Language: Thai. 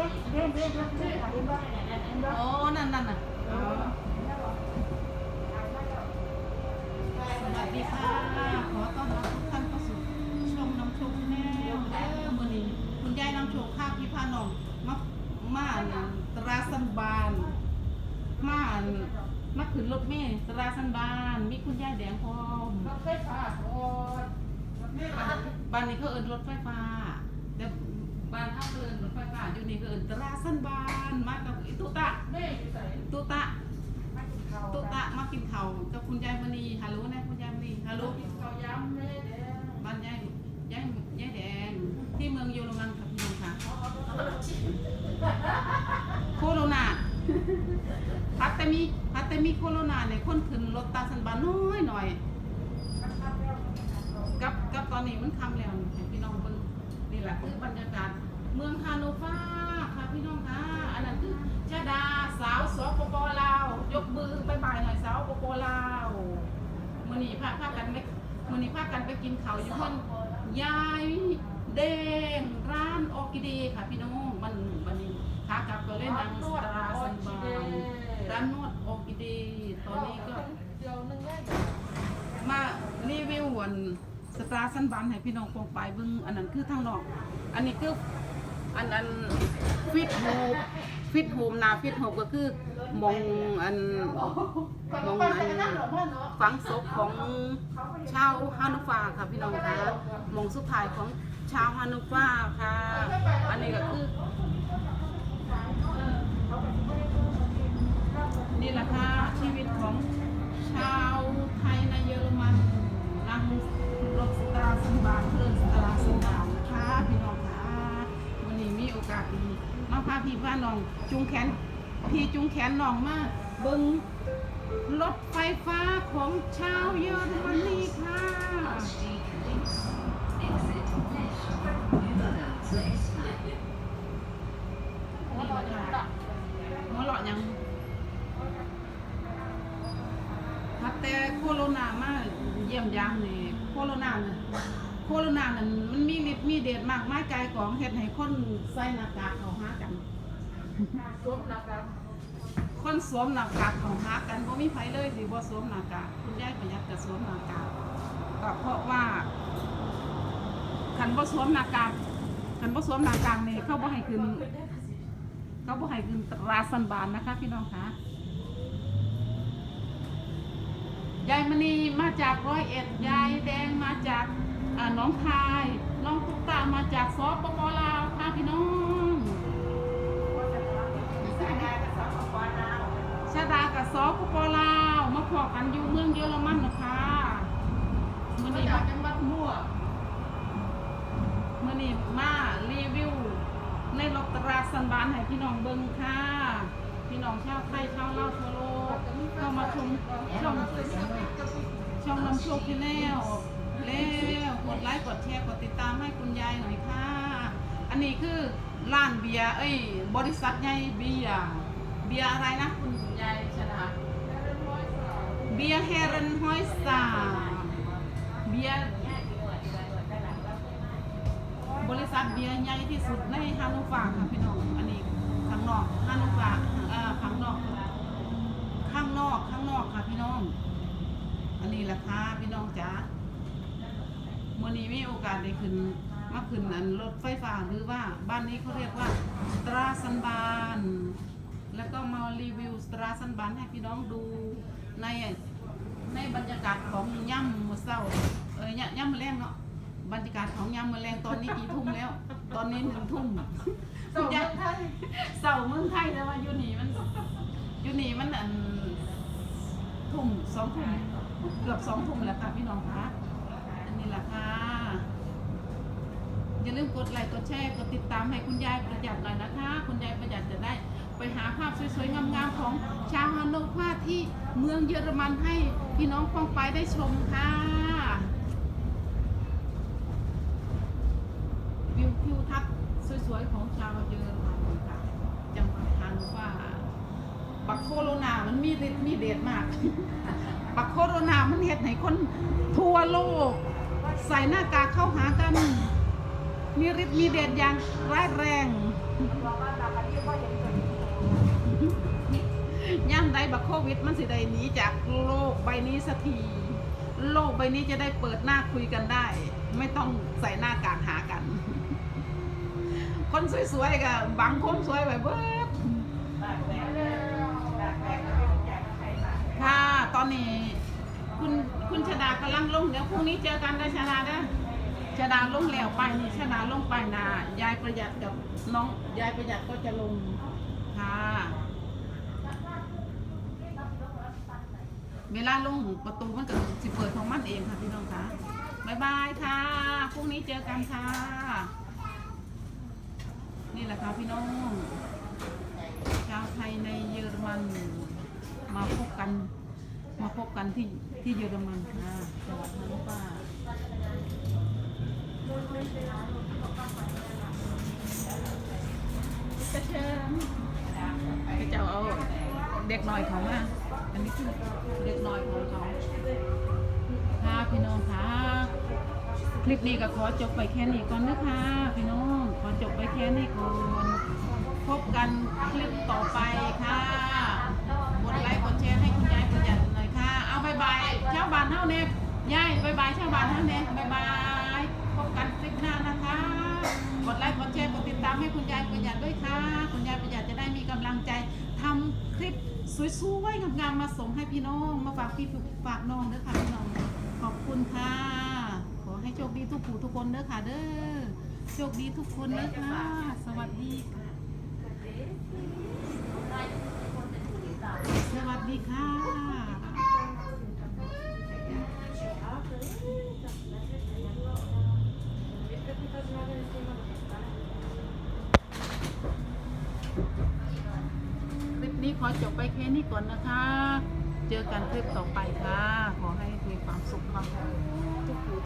โอ้นั่นนั่นน่ะสวัสดีค่ะ ขอต้อนรับทุกท่านเข้าสู่ช่องน้ำโชคแนลเด้อมื้อนี้คุณยายน้ำโชคข้าพี่พาน้องมามาอันตราสันบานมาอันมาขึ้นรถเมล์ตราสันบาน มีคุณยายแดงพร้อมบ้านนี้เขาเอินรถไฟฟ้าแต่ บ้านเขาเอินรถไฟฟ้าอยู่นี่ก็เอินตราสันบานมากับอีตุตะตุตะตุตะมากินข้าวกับคุณยายมณีฮัลโหลนะคุณยายมณีฮัลโหลบ้านยายยายยายแดงที่เมืองเยอรมันค่ะพี่น้องค่ะโคโรนาพัดแต่มีพัดแต่มีโคโรนาเนี่ยคนขึ้นรถตาสันบานน้อยหน่อยกับกับตอนนี้มันคำแล้วให้พี่น้องเบิ่ง นี่แหละคือบรรยากาศเมืองฮาโนฟาค่ะพี่น้องค่ะอันนั้นคือชาดาสาวสปปลาวยกมือบายบายหน่อยสาวปปลาวมื้อนี้พาพากันไปมื้อนี้พากันไปกินเขาวอยู่ห้องยายแดงร้านออร์คิเดย์ค่ะพี่น้องมันวันนี้ขากลับก็เล่นนางสตราสันบานร้านนวดออร์คิเดย์ตอนนี้ก็มารีวิววัน สตาร์สันบันให้พี่น้องปองไปเบิ่งอันนั้นคือทางนอก อันนี้คืออันอันฟิตโฮมฟิตโฮมนาฟิตโฮมก็คือมองอันมองอันฝังศพของชาวฮานุฟาค่ะพี่น้องคะมองสุดท้ายของชาวฮานุฟาค่ะ อันนี้ก็คือนี่แหละค่ะชีวิตของชาวไทยในเยอรมัน นั่งรถสตาร์สันบานเพื่อนสตาร์สันบานนะคะพี่น้องค่ะวันนี้มีโอกาสดีมาพาพี่พาน้องจุงแขนพี่จุงแขนน้องมาเบิ้งรถไฟฟ้าของชาวเยอรมนีค่ะหัวเราะยังมาแต่โคโรนามาก เยี่ยมยามนี่โคโรนาเนี่ยโคโรนานั่นมันมีฤทธิ์มีเดชมากมายกายของเฮ็ดให้คนใส่หน้ากากเข้าหากันคนสวมหน้ากากเข้าหากันบ่มีไผเลยสิบ่สวมหน้ากากคุณยายประหยัดก็สวมหน้ากากก็เพราะว่าคันบ่สวมหน้ากากคันบ่สวมหน้ากากนี่เขาบ่ให้ขึ้นเขาบ่ให้ขึ้นตราสันบานนะคะพี่น้องคะ ยายมณีมาจากร้อยเอ็ด ยายแดงมาจากอ่าหน้องคายน้องตุ๊กตามาจากสปปลาวค่ะพี่น้องชาดากับสปปลาวมาพอกันอยู่เมืองเยอรมันนะคะมื่อนี้มาจังหวัดมั่วมื่อนี้มารีวิวในรถตราสันบานให้พี่น้องเบิ่งค่ะ พี่น้องชาวไทยชาวลาวทั่วโลก เข้ามาชมช่องช่องน้ำโชคที่แนวแล้วกดไลค์กดแชร์กดติดตามให้คุณยายหน่อยค่ะ อันนี้คือร้านเบียร์เอ้ยบริษัทใหญ่เบียร์เบียร์อะไรนะคุณยายชนะเบียร์เฮเรนฮอยสตาเบียร์บริษัทเบียร์ใหญ่ที่สุดในฮานุฟาค่ะพี่น้อง อันนี้ข้างนอกฮานุฟาอ่าข้างนอก ข้างนอกข้างนอกค่ะพี่น้อง อันนี้แหละค่ะพี่น้องจ๋ามื่อนี้มีโอกาสได้ขึ้นมาขึ้นอันรถไฟฟ้าหรือว่าบ้านนี้เขาเรียกว่าตราสันบาน แล้วก็มารีวิวตราสันบานให้พี่น้องดูในในบรรยากาศของย่ำมือเศร้าเออย่ำย่ำมือแรงเนาะบรรยากาศของย่ำมือแรงตอนนี้กี่ทุ่มแล้ว ตอนนี้หนึ่งทุ่มคุณยายเศร้าเมืองไทยแต่ว่าอยู่นี่มัน อยู่นี่มันอันทุ่มสองทุ่มเกือบสองทุ่มแล้วค่ะพี่น้องคะอันนี้แหละค่ะอย่าลืมกดไลค์กดแชร์กดติดตามให้คุณยายประหยัดหน่อยนะคะ คุณยายประหยัดจะได้ไปหาภาพสวยๆงามๆของชาวฮานโนฟาที่เมืองเยอรมันให้พี่น้องฟองไปได้ชมค่ะวิวทิวทัศน์สวยๆของชาวเยอรมันค่ะจังหวัดฮานโนฟา บัคโคโรนามันมีฤทธิ์มีเดชมาก บัคโคโรนามันเหตุไหนคนทั่วโลก ใส่หน้ากากเข้าหากัน มีฤทธิ์มีเดชอย่างร้ายแรงย่ามใดบัคโควิดมันสิได้หนีจากโลกใบนี้สักที โลกใบนี้จะได้เปิดหน้าคุยกันได้ ไม่ต้องใส่หน้ากากหากัน คนสวยๆกับบางคนสวยแบบเบ้อากำลังลงเดี๋ยวพรุ่งนี้เจอกันนะชดาเด้อชดาลงแล้วไปนี่ชดาลงไปนายายประหยัดกับน้องยายประหยัดก็จะลงค่ะเวลาลงประตูมันก็สิเปิดของมันเองค่ะพี่น้องคะบายบายค่ะพรุ่งนี้เจอกันค่ะ นี่แหละค่ะพี่น้องชาวไทยในเยอรมันมาพบกัน มาพบกันที่ที่เยอรมันค่ะสวัสดีป้าจะเชิญไปเจ้าเอาเด็กหน้อยเขามาอันนี้คือเด็กหน้อยของเขาค่ะพี่น้องค่ะคลิปนี้ก็ขอจบไปแค่นี้ก่อนนะคะพี่น้องขอจบไปแค่นี้ก่อนพบกันคลิปต่อไปค่ะ บายชาวบ้านเท่าเนี้ยยายบายบายชาวบ้านเท่าเนี้ยบายบายพบกันคลิปหน้านะคะ กดไลค์กดแชร์กดติดตามให้คุณยายประหยัดด้วยค่ะ คุณยายประหยัดจะได้มีกำลังใจทำคลิปสวยๆงามๆมาส่งให้พี่น้อง มาฝากพี่ฝากน้องเด้อค่ะพี่น้องขอบคุณค่ะ ขอให้โชคดีทุกผู้ทุกคนเด้อค่ะเด้อโชคดีทุกคนเด้อค่ะ สวัสดีค่ะสวัสดีค่ะ จบไปแค่นี้ก่อนนะคะ เจอกันคลิปต่อไปค่ะ ขอให้มีความสุขความทุกผู้